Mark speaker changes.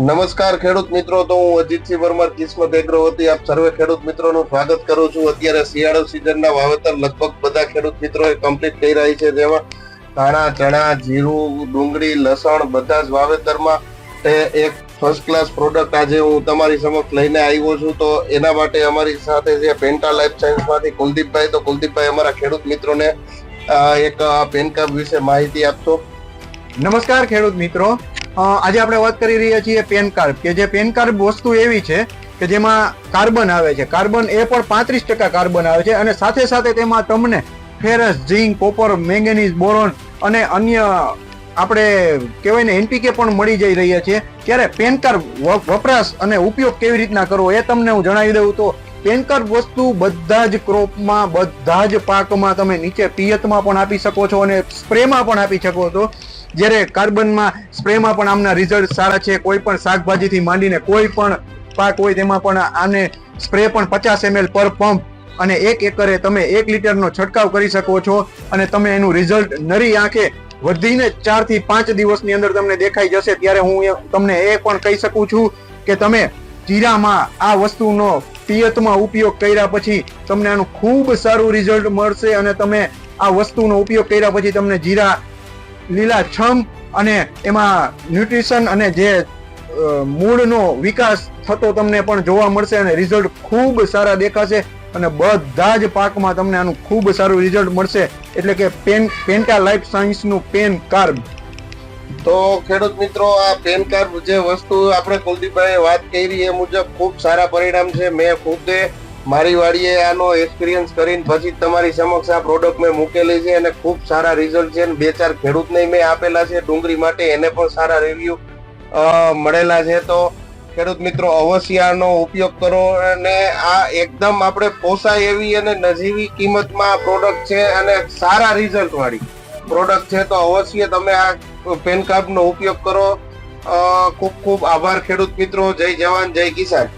Speaker 1: નમસ્કાર ખેડૂત મિત્રો, તો હું અજીતસિંહ પરમાર કિસ્મત એગ્રો આપ સર્વે ખેડૂત મિત્રોનું સ્વાગત કરું છું. અત્યારે શિયાળો સિઝનના વાવેતર લગભગ બધા ખેડૂત મિત્રોએ કમ્પ્લીટ કરી રહી છે. જેમાં ધાણા, ચણા, જીરું, ડુંગળી, લસણ બધા જ વાવેતરમાં તે એક ફર્સ્ટ ક્લાસ પ્રોડક્ટ આજે હું તમારી સમક્ષ લઈને આવ્યો છું. તો એના માટે અમારી સાથે જે પેન્ટા લાઈફ સાયન્સમાંથી કુલદીપભાઈ, તો કુલદીપભાઈ અમારા ખેડૂત મિત્રોને એક પેનકાપ વિશે માહિતી આપશો?
Speaker 2: નમસ્કાર ખેડૂત મિત્રો. આજે આપણે વાત કરી રહ્યા છીએ પેન કાર્ડ, કે જે પેન કાર્ડ વસ્તુ એવી છે કે જેમાં કાર્બન આવે છે. કાર્બન એ પણ પાંત્રીસ ટકા કાર્બન આવે છે અને સાથે સાથે તેમાં તમને ferrous zinc, copper, manganese, boron અને અન્ય આપણે કહેવાય ને એનપીકે પણ મળી જઈ રહ્યા છે. ત્યારે પેન કાર્ડ વપરાશ અને ઉપયોગ કેવી રીતના કરવો એ તમને હું જણાવી દઉં તો, પેન કાર્ડ વસ્તુ બધા જ ક્રોપમાં, બધા જ પાકમાં તમે નીચે પિયતમાં પણ આપી શકો છો અને સ્પ્રેમાં પણ આપી શકો છો. જ્યારે કાર્બનમાં સ્પ્રેમાં પણ આમના રિઝલ્ટ સારા છે, કોઈ પણ શાકભાજીથી માંડીને કોઈ પણ પાક હોય તેમાં પણ આને સ્પ્રે પણ પચાસ એમએલ પર પંપ અને એક એકરે તમે એક લીટરનો છંટકાવ કરી શકો છો અને તમે એનું રિઝલ્ટ નરી આંખે વધીને ચારથી પાંચ દિવસની અંદર તમને દેખાઈ જશે, ત્યારે હું તમને એ પણ કહી શકું છું કે તમે જીરામાં આ વસ્તુનો પિયતમાં ઉપયોગ કર્યા પછી તમને આનું ખૂબ સારું રિઝલ્ટ મળશે અને તમે આ વસ્તુનો ઉપયોગ કર્યા પછી તમને જીરા લીલા છમ અને એમાં ન્યુટ્રિશન અને જે મૂળનો વિકાસ થતો તમને પણ જોવા મળશે અને રિઝલ્ટ ખૂબ સારા દેખાશે અને બધા જ પાકમાં તમને આનું ખૂબ સારું રિઝલ્ટ મળશે. એટલે કે પેન, પેન્ટા લાઈફ સાયન્સનું પેન કાર્બ.
Speaker 1: તો ખેડૂત મિત્રો, આ પેન કાર્ડ જે વસ્તુ આપણે કુલદીપભાઈએ વાત કરી એ મુજબ ખૂબ સારા પરિણામ છે. મેં ખુદે મારી વાડીએ આનો એક્સપિરિયન્સ કરીને પછી તમારી સમક્ષ આ પ્રોડક્ટ મેં મૂકેલી છે અને ખૂબ સારા રિઝલ્ટ છે અને બે ચાર ખેડૂતને મેં આપેલા છે ડુંગળી માટે એને પણ સારા રિવ્યુ મળેલા છે. તો ખેડૂત મિત્રો અવશ્ય આનો ઉપયોગ કરો અને આ એકદમ આપણે પોસાય એવી અને નજીવી કિંમતમાં પ્રોડક્ટ છે અને સારા રિઝલ્ટ વાળી પ્રોડક્ટ છે. તો અવશ્ય તમે આ પેન કાર્ડનો ઉપયોગ કરો. ખૂબ ખૂબ આભાર ખેડૂત મિત્રો. જય જવાન, જય કિસાન.